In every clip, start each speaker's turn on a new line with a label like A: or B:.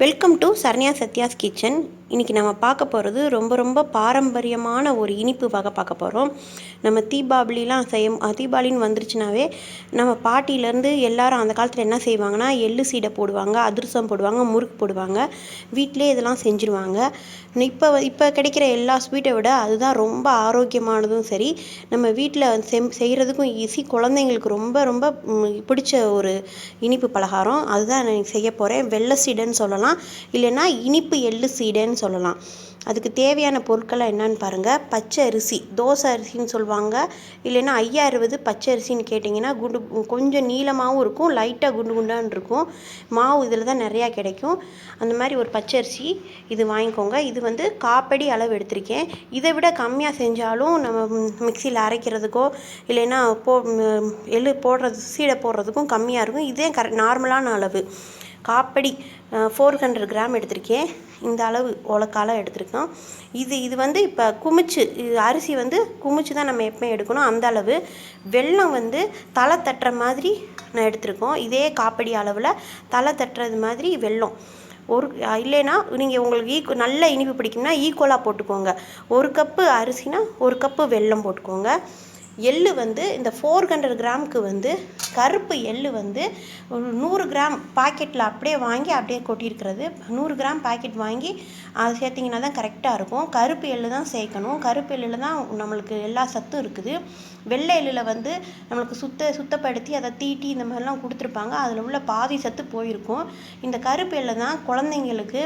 A: Welcome to Saranya Sathya's kitchen. இன்றைக்கி நம்ம பார்க்க போகிறது ரொம்ப ரொம்ப பாரம்பரியமான ஒரு இனிப்பு வகை பார்க்க போகிறோம் நம்ம தீபாவளிலாம் செய்ய தீபாவளின்னு வந்துருச்சுனாவே நம்ம பாட்டியிலேருந்து எல்லாரும் அந்த காலத்தில் என்ன செய்வாங்கன்னா எள்ளு சீடை போடுவாங்க அதிரசம் போடுவாங்க முறுக்கு போடுவாங்க. வீட்டிலே இதெல்லாம் செஞ்சுருவாங்க. இப்போ இப்போ கிடைக்கிற எல்லா ஸ்வீட்டை விட அதுதான் ரொம்ப ஆரோக்கியமானதும் சரி நம்ம வீட்டில் செம் செய்கிறதுக்கும் ஈஸி குழந்தைங்களுக்கு ரொம்ப ரொம்ப பிடிச்ச ஒரு இனிப்பு பலகாரம். அதுதான் நான் செய்ய போகிறேன் வெள்ளை சீடைன்னு சொல்லலாம். இல்லைன்னா இனிப்பு எள்ளு சீடைன்னு சொல்லலாம். அதுக்கு தேவையான பொருட்களை என்னன்னு பாருங்கள் பச்சை அரிசி தோசை அரிசின்னு சொல்லுவாங்க. இல்லைன்னா ஐயா அறுபது பச்சை அரிசின்னு கேட்டிங்கன்னா குண்டு கொஞ்சம் நீளமாகவும் இருக்கும் லைட்டாக குண்டு குண்டான் இருக்கும். மாவு இதில் தான் நிறையா கிடைக்கும். அந்த மாதிரி ஒரு பச்சை அரிசி இது வாங்கிக்கோங்க. இது வந்து காப்படி அளவு எடுத்திருக்கேன். இதை விட கம்மியாக செஞ்சாலும் நம்ம மிக்சியில் அரைக்கிறதுக்கோ இல்லைன்னா போ எள்ளு போடுறது சீடை போடுறதுக்கும் கம்மியாக இருக்கும். இதே கரெக்ட் நார்மலான அளவு. காப்படி ஃபோர் ஹண்ட்ரட் கிராம் எடுத்திருக்கேன். இந்த அளவு உலக்காலம் எடுத்திருக்கோம். இது இது வந்து இப்போ குமிச்சு இது அரிசி வந்து குமிச்சு தான் நம்ம எப்பயும் எடுக்கணும். அந்த அளவு வெல்லம் வந்து தலை தட்டுற மாதிரி நான் எடுத்திருக்கோம். இதே காப்படி அளவில் தலை தட்டுறது மாதிரி வெல்லம். ஒரு இல்லைன்னா நீங்கள் உங்களுக்கு ஈக்கு நல்ல இனிப்பு பிடிக்கும்னா ஈக்குவலாக போட்டுக்கோங்க. ஒரு கப்பு அரிசினா ஒரு கப்பு வெல்லம் போட்டுக்கோங்க. எள்ளு வந்து இந்த ஃபோர் ஹண்ட்ரட் கிராமுக்கு வந்து கருப்பு எள்ளு வந்து ஒரு நூறு கிராம் பாக்கெட்டில் அப்படியே வாங்கி அப்படியே கொட்டியிருக்கிறது. நூறு கிராம் பாக்கெட் வாங்கி அது சேர்த்திங்கன்னா தான் கரெக்டாக இருக்கும். கருப்பு எள்ளு தான் சேர்க்கணும். கருப்பு எள்ளில் தான் நம்மளுக்கு எல்லா சத்தும் இருக்குது. வெள்ளை எள்ளில் வந்து நம்மளுக்கு சுத்த சுத்தப்படுத்தி அதை தீட்டி இந்த மாதிரிலாம் கொடுத்துருப்பாங்க. அதில் உள்ள பாதி சத்து போயிருக்கும். இந்த கருப்பு எள்ளை தான் குழந்தைங்களுக்கு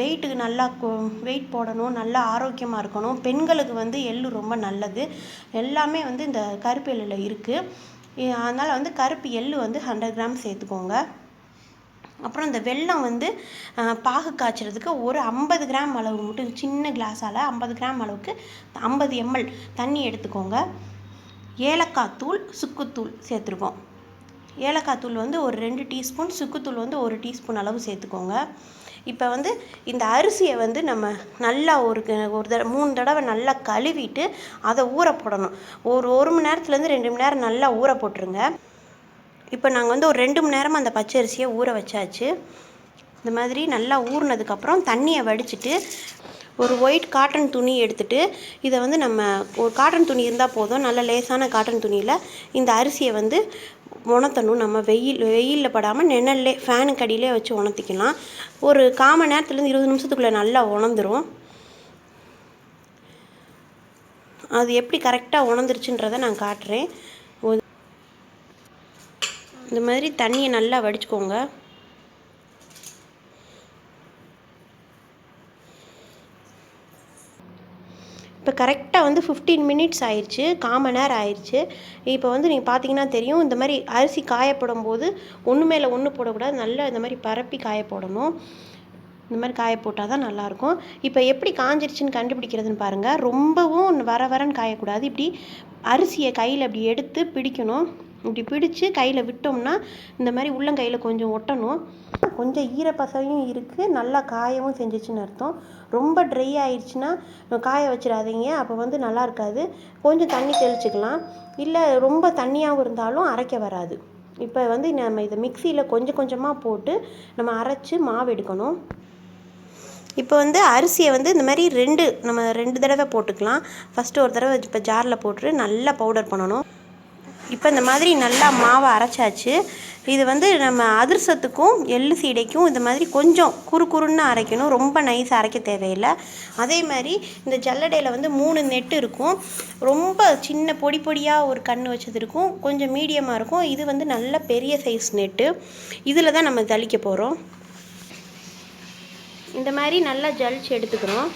A: வெயிட்டுக்கு நல்லா வெயிட் போடணும் நல்லா ஆரோக்கியமாக இருக்கணும். பெண்களுக்கு வந்து எள்ளு ரொம்ப நல்லது. எல்லாமே வந்து இந்த கருப்பு எள்ளில் இருக்குது அதனால் வந்து கருப்பு எள்ளு வந்து ஹண்ட்ரட் கிராம் சேர்த்துக்கோங்க. அப்புறம் இந்த வெல்லம் வந்து பாகு காய்ச்சறதுக்கு ஒரு ஐம்பது கிராம் அளவு மட்டும் சின்ன கிளாஸால் ஐம்பது கிராம் அளவுக்கு ஐம்பது எம்எல் தண்ணி எடுத்துக்கோங்க. ஏலக்காய் தூள் சுக்குத்தூள் சேர்த்துருக்கோம். ஏலக்காய் தூள் வந்து ஒரு ரெண்டு டீஸ்பூன் சுக்குத்தூள் வந்து ஒரு டீஸ்பூன் அளவு சேர்த்துக்கோங்க. இப்போ வந்து இந்த அரிசியை வந்து நம்ம நல்லா ஒரு க- ஒரு தடவை மூணு தடவை நல்லா கழுவிட்டு அதை ஊற போடணும். ஒரு ஒரு மணி நேரத்துலேருந்து ரெண்டு மணி நேரம் நல்லா ஊற போட்டுருங்க. இப்போ நாங்கள் வந்து ஒரு ரெண்டு மணி நேரமாக அந்த பச்சை அரிசியை ஊற வச்சாச்சு. இந்த மாதிரி நல்லா ஊறினதுக்கப்புறம் தண்ணியை வடிச்சிட்டு ஒரு ஒயிட் காட்டன் துணி எடுத்துட்டு இதை வந்து நம்ம ஒரு காட்டன் துணி இருந்தால் போதும். நல்ல லேசான காட்டன் துணியில் இந்த அரிசியை வந்து உணர்த்தணும். நம்ம வெயில் வெயிலில் படாமல் நிழல்லே ஃபேனுக்கு அடியிலே வச்சு உணர்த்திக்கலாம். ஒரு கால் மணி நேரத்துலேருந்து இருபது நிமிஷத்துக்குள்ளே நல்லா உணர்ந்துரும். அது எப்படி கரெக்டாக உணர்ந்துருச்சுன்றதை நான் காட்டுறேன். ஒரு இந்த மாதிரி தண்ணியை நல்லா வடிச்சுக்கோங்க. இப்போ கரெக்டாக வந்து ஃபிஃப்டீன் மினிட்ஸ் ஆயிடுச்சு காமன் நேரம் ஆயிடுச்சு. இப்போ வந்து நீங்கள் பார்த்தீங்கன்னா தெரியும் இந்த மாதிரி அரிசி காயப்படும் போது ஒன்று மேலே ஒன்று போடக்கூடாது நல்லா இந்த மாதிரி பரப்பி காய போடணும் இந்த மாதிரி காய போட்டால் தான் நல்லாயிருக்கும். இப்போ எப்படி காஞ்சிருச்சுன்னு கண்டுபிடிக்கிறதுன்னு பாருங்கள் ரொம்பவும் வர வரன்னு காயக்கூடாது. இப்படி அரிசியை கையில் இப்படி எடுத்து பிடிக்கணும். இப்படி பிடிச்சு கையில் விட்டோம்னா இந்த மாதிரி உள்ளங்கையில் கொஞ்சம் ஒட்டணும். கொஞ்சம் ஈரப்பசையும் இருக்குது நல்லா காயவும் செஞ்சிச்சுன்னு அர்த்தம். ரொம்ப ட்ரை ஆயிடுச்சுன்னா காய வச்சிடாதீங்க. அப்போ வந்து நல்லா இருக்காது. கொஞ்சம் தண்ணி தெளிச்சுக்கலாம். இல்லை ரொம்ப தண்ணியாகவும் இருந்தாலும் அரைக்க வராது. இப்போ வந்து நம்ம இதை மிக்சியில் கொஞ்சம் கொஞ்சமாக போட்டு நம்ம அரைச்சி மாவு எடுக்கணும். இப்போ வந்து அரிசியை வந்து இந்த மாதிரி ரெண்டு நம்ம ரெண்டு தடவை போட்டுக்கலாம். ஃபஸ்ட்டு ஒரு தடவை இப்போ ஜாரில் போட்டு நல்லா பவுடர் பண்ணணும். இப்போ இந்த மாதிரி நல்லா மாவை அரைச்சாச்சு. இது வந்து நம்ம அதிர்சத்துக்கும் எள்ளு சீடைக்கும் இந்த மாதிரி கொஞ்சம் குறு குறுன்னு அரைக்கணும். ரொம்ப நைஸாக அரைக்க தேவையில்லை. அதே மாதிரி இந்த ஜல்லடையில் வந்து மூணு நெட்டு இருக்கும். ரொம்ப சின்ன பொடி பொடியாக ஒரு கண் வச்சது இருக்கும். கொஞ்சம் மீடியமாக இருக்கும். இது வந்து நல்ல பெரிய சைஸ் நெட்டு. இதில் தான் நம்ம ஜலிக்க போகிறோம் இந்த மாதிரி நல்லா ஜலிச்சு எடுத்துக்கிறோம்.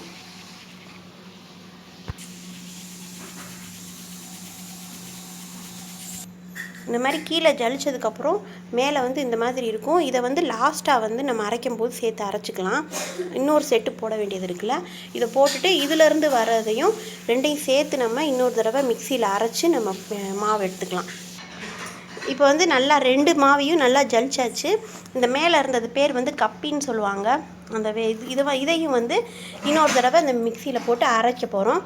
A: இந்த மாதிரி கீழே ஜலிச்சதுக்கப்புறம் மேலே வந்து இந்த மாதிரி இருக்கும். இதை வந்து லாஸ்ட்டாக வந்து நம்ம அரைக்கும் போது சேர்த்து அரைச்சிக்கலாம். இன்னொரு செட்டு போட வேண்டியது இருக்குல்ல. இதை போட்டுட்டு இதிலேருந்து வர்றதையும் ரெண்டையும் சேர்த்து நம்ம இன்னொரு தடவை மிக்சியில் அரைச்சி நம்ம மாவு எடுத்துக்கலாம். இப்போ வந்து நல்லா ரெண்டு மாவையும் நல்லா ஜலிச்சாச்சு. இந்த மேலே இருந்தது பேர் வந்து கப்பின்னு சொல்லுவாங்க. அந்த வே இது இதை இதையும் வந்து இன்னொரு தடவை இந்த மிக்சியில் போட்டு அரைக்க போகிறோம்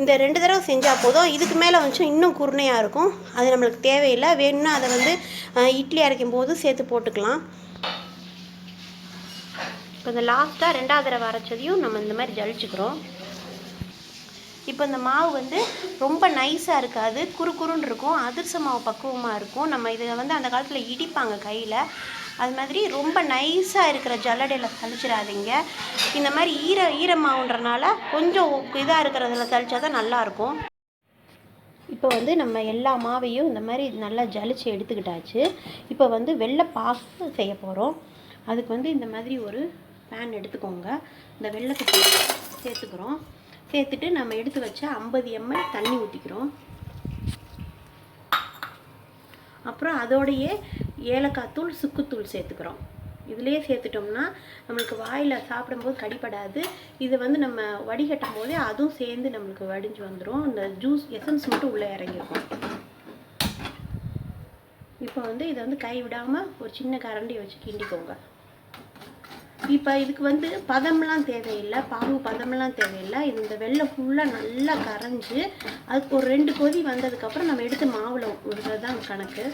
A: இந்த ரெண்டு தடவை செஞ்சால் போதும். இதுக்கு மேலே வந்து இன்னும் குருணையாக இருக்கும். அது நம்மளுக்கு தேவையில்லை. வேணும்னா அதை வந்து இட்லி அரைக்கும் போது சேர்த்து போட்டுக்கலாம். இப்போ இந்த லாஸ்ட்டாக ரெண்டாவது தடவை அரைச்சதையும் நம்ம இந்த மாதிரி ஜலிச்சுக்கிறோம். இப்போ இந்த மாவு வந்து ரொம்ப நைஸாக இருக்காது குறு குறுன்னு இருக்கும். அதிர்ச மாவு பக்குவமாக இருக்கும். நம்ம இதை வந்து அந்த காலத்தில் இடிப்பாங்க கையில். அது மாதிரி ரொம்ப நைஸாக இருக்கிற ஜல்லடையில் தளிச்சிடாதீங்க இந்த மாதிரி ஈர ஈர மாவுன்றனால கொஞ்சம் இதாக இருக்கிறதுல சலிச்சா தான் நல்லாயிருக்கும் இப்போ வந்து நம்ம எல்லா மாவையும் இந்த மாதிரி நல்லா ஜலிச்சு எடுத்துக்கிட்டாச்சு. இப்போ வந்து வெள்ளை பாகு செய்ய போகிறோம் அதுக்கு வந்து இந்த மாதிரி ஒரு பேன் எடுத்துக்கோங்க. இந்த வெள்ளத்தை சேர்த்துக்கிறோம். சேர்த்துட்டு நம்ம எடுத்து வச்ச ஐம்பது எம்எல் தண்ணி ஊற்றிக்கிறோம் அப்புறம் அதோடையே ஏலக்காய் தூள் சுக்குத்தூள் சேர்த்துக்கிறோம். இதுலேயே சேர்த்துட்டோம்னா நம்மளுக்கு வாயில் சாப்பிடும்போது கடிப்படாது இதை வந்து நம்ம வடிகட்டும் போதே அதுவும் சேர்ந்து நம்மளுக்கு வடிஞ்சு வந்துடும் இந்த ஜூஸ் எசன்ஸ் மட்டும் உள்ளே இறங்கிருக்கும். இப்போ வந்து இதை வந்து கை விடாமல் ஒரு சின்ன கரண்டி வச்சு கிண்டிக்கோங்க. இப்போ இதுக்கு வந்து பதம்லாம் தேவையில்லை பாகு பதம்லாம் தேவையில்லை. இது இந்த வெள்ளை ஃபுல்லாக நல்லா கரைஞ்சி அதுக்கு ஒரு ரெண்டு கொதி வந்ததுக்கப்புறம் நம்ம எடுத்து மாவில் விடுறது தான் கணக்கு.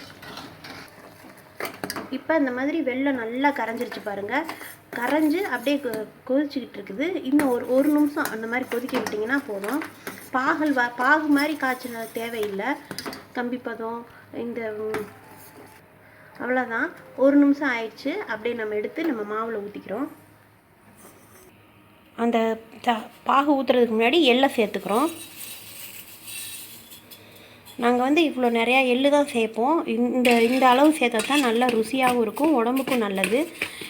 A: இப்போ இந்த மாதிரி வெள்ளம் நல்லா கரைஞ்சிருச்சு பாருங்கள் கரைஞ்சு அப்படியே கொ- கொதிச்சுக்கிட்டு இருக்குது. இன்னும் ஒரு ஒரு நிமிஷம் அந்த மாதிரி கொதிக்க விட்டிங்கன்னா போதும். பாகல் வ பாகு மாதிரி காய்ச்சல் தேவையில்லை. கம்பி பதம் இந்த அவ்வளோதான் ஒரு நிமிஷம் ஆயிடுச்சு. அப்படியே நம்ம எடுத்து நம்ம மாவில் ஊற்றிக்கிறோம் அந்த பாகு ஊற்றுறதுக்கு முன்னாடி எள்ளை சேர்த்துக்கிறோம். நாங்கள் வந்து இவ்வளோ நிறையா எள்ளு தான் சேர்ப்போம். இந்த இந்த அளவு சேர்த்தா தான் நல்லா ருசியாகவும் இருக்கும் உடம்புக்கும் நல்லது.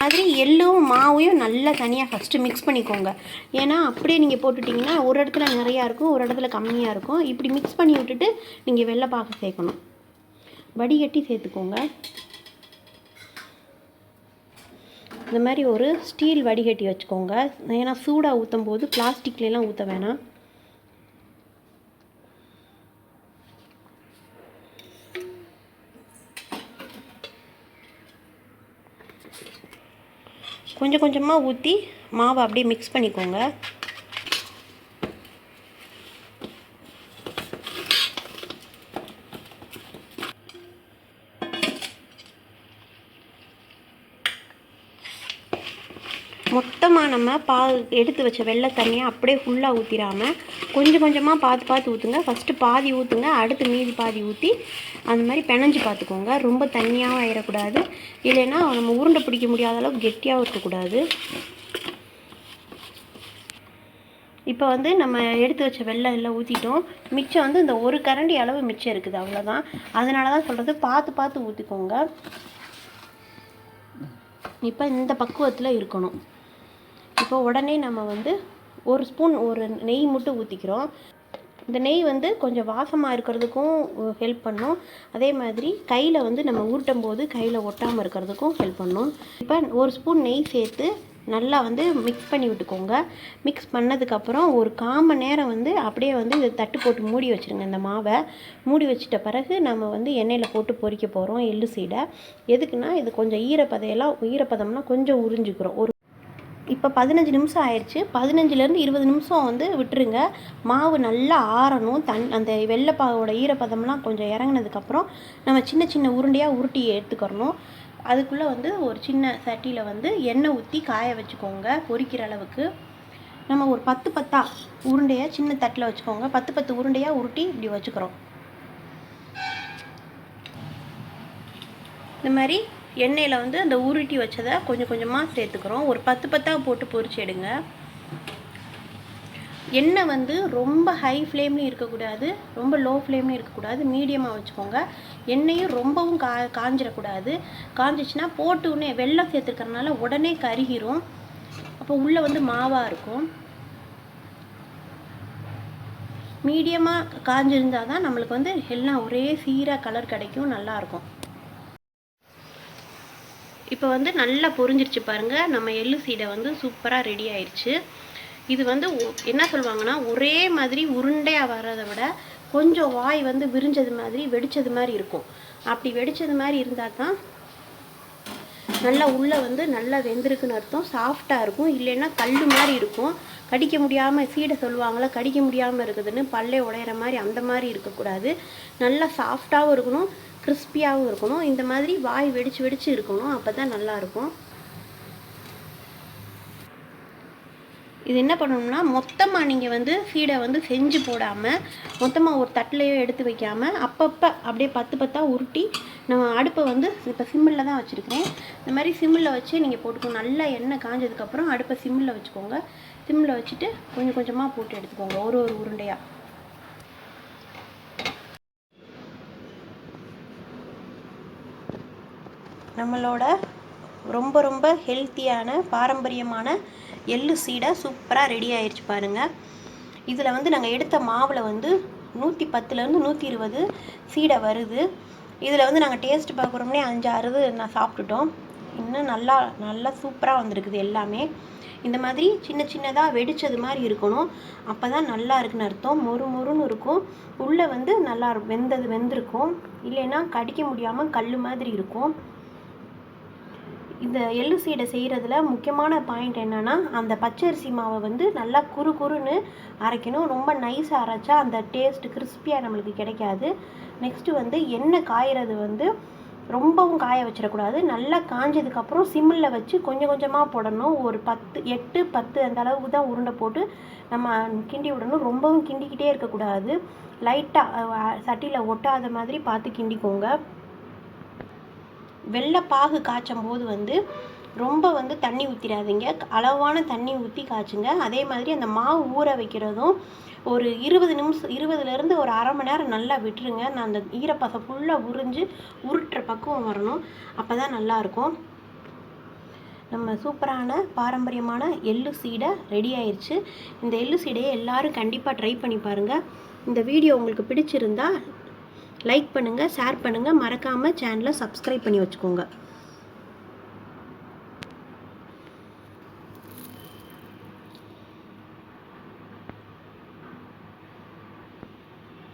A: மாதிரி எள்ளும் மாவையும் நல்லா தனியாக ஃபஸ்ட்டு மிக்ஸ் பண்ணிக்கோங்க. ஏன்னா அப்படியே நீங்கள் போட்டுட்டிங்கன்னா ஒரு இடத்துல நிறையா இருக்கும் ஒரு இடத்துல கம்மியாக இருக்கும். இப்படி மிக்ஸ் பண்ணி விட்டுட்டு நீங்கள் வெள்ளை பாக சேர்க்கணும். வடிகட்டி சேர்த்துக்கோங்க. இந்த மாதிரி ஒரு ஸ்டீல் வடிகட்டி வச்சுக்கோங்க. ஏன்னா சூடாக ஊற்றும் போது பிளாஸ்டிக்லாம் ஊற்ற வேணாம். கொஞ்சம் கொஞ்சமாக ஊற்றி மாவை அப்படியே மிக்ஸ் பண்ணிக்கோங்க மொத்தமாக நம்ம பால் எடுத்து வச்ச வெள்ளை தண்ணியை அப்படியே ஃபுல்லாக ஊற்றிடாமல் கொஞ்சம் கொஞ்சமாக பார்த்து பார்த்து ஊற்றுங்க ஃபஸ்ட்டு பாதி ஊற்றுங்க அடுத்து மீதி பாதி ஊற்றி அந்த மாதிரி பிணைஞ்சு பார்த்துக்கோங்க. ரொம்ப தண்ணியாகவும் ஆயிடக்கூடாது இல்லைன்னா நம்ம உருண்டை பிடிக்க முடியாத அளவுக்கு கெட்டியாகவும் இருக்கக்கூடாது. இப்போ வந்து நம்ம எடுத்து வச்ச வெள்ளம் எல்லாம் ஊற்றிட்டோம் மிச்சம் வந்து இந்த ஒரு கரண்டி அளவு மிச்சம் இருக்குது அவ்வளோதான் அதனால தான் சொல்கிறது பார்த்து பார்த்து ஊற்றிக்கோங்க இப்போ இந்த பக்குவத்தில் இருக்கணும். இப்போ உடனே நம்ம வந்து ஒரு ஸ்பூன் ஒரு நெய் மட்டும் ஊற்றிக்கிறோம் இந்த நெய் வந்து கொஞ்சம் வாசமாக இருக்கிறதுக்கும் ஹெல்ப் பண்ணும். அதே மாதிரி கையில் வந்து நம்ம ஊட்டும் போது கையில் ஒட்டாமல் இருக்கிறதுக்கும் ஹெல்ப் பண்ணும். இப்போ ஒரு ஸ்பூன் நெய் சேர்த்து நல்லா வந்து மிக்ஸ் பண்ணி விட்டுக்கோங்க. மிக்ஸ் பண்ணதுக்கப்புறம் ஒரு கால் மணி நேரம் வந்து அப்படியே வந்து இதை தட்டு போட்டு மூடி வச்சுருங்க இந்த மாவை. மூடி வச்சிட்ட பிறகு நம்ம வந்து எண்ணெயில் போட்டு பொறிக்க போகிறோம் எள்ளு சீடை. எதுக்குன்னா இது கொஞ்சம் ஈரப்பதையெல்லாம் ஈரப்பதம்னால் கொஞ்சம் உறிஞ்சிக்கிறோம். ஒரு இப்போ பதினஞ்சு நிமிஷம் ஆயிடுச்சு. பதினஞ்சுலேருந்து இருபது நிமிஷம் வந்து விட்டுருங்க. மாவு நல்லா ஆறணும். தன் அந்த வெள்ளைப்பாவோட ஈரப்பதம்லாம் கொஞ்சம் இறங்குனதுக்கப்புறம் நம்ம சின்ன சின்ன உருண்டையாக உருட்டி எடுத்துக்கிறணும். அதுக்குள்ளே வந்து ஒரு சின்ன சட்டியில் வந்து எண்ணெய் ஊற்றி காய வச்சுக்கோங்க பொரிக்கிற அளவுக்கு. நம்ம ஒரு பத்து பத்தா உருண்டையாக சின்ன தட்டில் வச்சுக்கோங்க. பத்து பத்து உருண்டையாக உருட்டி இப்படி வச்சுக்கிறோம். இந்த மாதிரி எண்ணெயில் வந்து அந்த உருட்டி வச்சதை கொஞ்சம் கொஞ்சமாக சேர்த்துக்கிறோம். ஒரு பத்து பத்தாக போட்டு பொரிச்சு எடுங்க. எண்ணெய் வந்து ரொம்ப ஹை ஃப்ளேம்லேயும் இருக்கக்கூடாது. ரொம்ப லோ ஃப்ளேம்லேயும் இருக்கக்கூடாது. மீடியமாக வச்சுக்கோங்க. எண்ணெயும் ரொம்பவும் கா காஞ்சிடக்கூடாது காஞ்சிச்சுன்னா போட்டு உடனே வெள்ளம் சேர்த்துருக்கறனால உடனே கருகிரும். அப்போ உள்ளே வந்து மாவாக இருக்கும். மீடியமாக காஞ்சிருந்தால் தான் நம்மளுக்கு வந்து எல்லாம் ஒரே சீராக கலர் கிடைக்கும். நல்லாயிருக்கும் இப்போ வந்து நல்லா பொரிஞ்சிருச்சு பாருங்க. நம்ம எள்ளு சீடை வந்து சூப்பராக ரெடி ஆயிடுச்சு இது வந்து ஒ- என்ன சொல்லுவாங்கன்னா ஒரே மாதிரி உருண்டையாக வர்றதை விட கொஞ்சம் வாய் வந்து விரிஞ்சது மாதிரி வெடிச்சது மாதிரி இருக்கும். அப்படி வெடிச்சது மாதிரி இருந்தால் தான் நல்லா உள்ளே வந்து நல்லா வெந்திருக்குன்னு அர்த்தம். சாஃப்டாக இருக்கும். இல்லைன்னா கல் மாதிரி இருக்கும். கடிக்க முடியாமல் சீடை சொல்லுவாங்களா கடிக்க முடியாமல் இருக்குதுன்னு பல்லே உடையிற மாதிரி அந்த மாதிரி இருக்கக்கூடாது. நல்லா சாஃப்டாகவும் இருக்கணும். கிறிஸ்பியாகவும் இருக்கணும். இந்த மாதிரி வாய் வெடிச்சு வெடிச்சு இருக்கணும். அப்போ தான் நல்லாயிருக்கும். இது என்ன பண்ணணும்னா மொத்தமாக நீங்கள் வந்து சீடை வந்து செஞ்சு போடாமல் மொத்தமாக ஒரு தட்டிலையோ எடுத்து வைக்காமல் அப்பப்போ அப்படியே பத்து பத்தாக உருட்டி நம்ம அடுப்பை வந்து இப்போ சிம்மில் தான் வச்சுருக்கிறேன். இந்த மாதிரி சிம்மில் வச்சு நீங்கள் போட்டுக்கோங்க நல்லா எண்ணெய் காஞ்சதுக்கப்புறம் அடுப்பை சிம்மில் வச்சுக்கோங்க. சிம்மில் வச்சுட்டு கொஞ்சம் கொஞ்சமாக போட்டு எடுத்துக்கோங்க. ஒரு ஒரு உருண்டையாக நம்மளோட ரொம்ப ரொம்ப ஹெல்த்தியான பாரம்பரியமான எள்ளு சீடை சூப்பராக ரெடி ஆயிடுச்சு பாருங்கள் இதில் வந்து நாங்கள் எடுத்த மாவில் வந்து நூற்றி பத்துலேருந்து நூற்றி இருபது சீடை வருது. இதில் வந்து நாங்கள் டேஸ்ட் பார்க்குறோம்னே அஞ்சு அறுது நான் சாப்பிட்டுட்டோம். இன்னும் நல்லா நல்லா சூப்பராக வந்திருக்குது எல்லாமே. இந்த மாதிரி சின்ன சின்னதாக வெடித்தது மாதிரி இருக்கணும். அப்போ தான் நல்லா இருக்குன்னு அர்த்தம். மொறு மொறுன்னு இருக்கும். உள்ளே வந்து நல்லா வெந்தது வெந்திருக்கும். இல்லைன்னா கடிக்க முடியாமல் கல் மாதிரி இருக்கும். இந்த எள்ளு சீடை செய்கிறதுல முக்கியமான பாயிண்ட் என்னென்னா அந்த பச்சரிசி மாவை வந்து நல்லா குறு குறுன்னு அரைக்கணும். ரொம்ப நைஸாக அரைச்சா அந்த டேஸ்ட் கிறிஸ்பியாக நம்மளுக்கு கிடைக்காது. நெக்ஸ்ட்டு வந்து எண்ணெய் காயறது வந்து ரொம்பவும் காய வச்சிடக்கூடாது. நல்லா காஞ்சதுக்கப்புறம் சிம்மில் வச்சு கொஞ்சம் கொஞ்சமாக போடணும். ஒரு பத்து எட்டு பத்து அந்த அளவுக்கு தான் உருண்டை போட்டு நம்ம கிண்டி விடணும். ரொம்பவும் கிண்டிக்கிட்டே இருக்கக்கூடாது. லைட்டாக சட்டியில் ஒட்டாத மாதிரி பார்த்து கிண்டிக்கோங்க. வெள்ளை பாகு காய்ச்சும் போது வந்து ரொம்ப வந்து தண்ணி ஊற்றிடாதீங்க அளவான தண்ணி ஊற்றி காய்ச்சுங்க. அதே மாதிரி அந்த மாவு ஊற வைக்கிறதும் ஒரு இருபது நிமிஷம் இருபதுலேருந்து ஒரு அரை மணி நேரம் நல்லா விட்டுருங்க. நான் அந்த ஈரப்பசை ஃபுல்லாக உறிஞ்சு உருட்டுற பக்குவம் வரணும். அப்போ தான் நல்லாயிருக்கும் நம்ம சூப்பரான பாரம்பரியமான எள்ளு சீடை ரெடி ஆயிடுச்சு இந்த எள்ளு சீடையை எல்லாரும் கண்டிப்பாக ட்ரை பண்ணி பாருங்கள் இந்த வீடியோ உங்களுக்கு பிடிச்சிருந்தா லைக் பண்ணுங்கள் ஷேர் பண்ணுங்கள் மறக்காமல் சேனலை சப்ஸ்கிரைப் பண்ணி வச்சுக்கோங்க.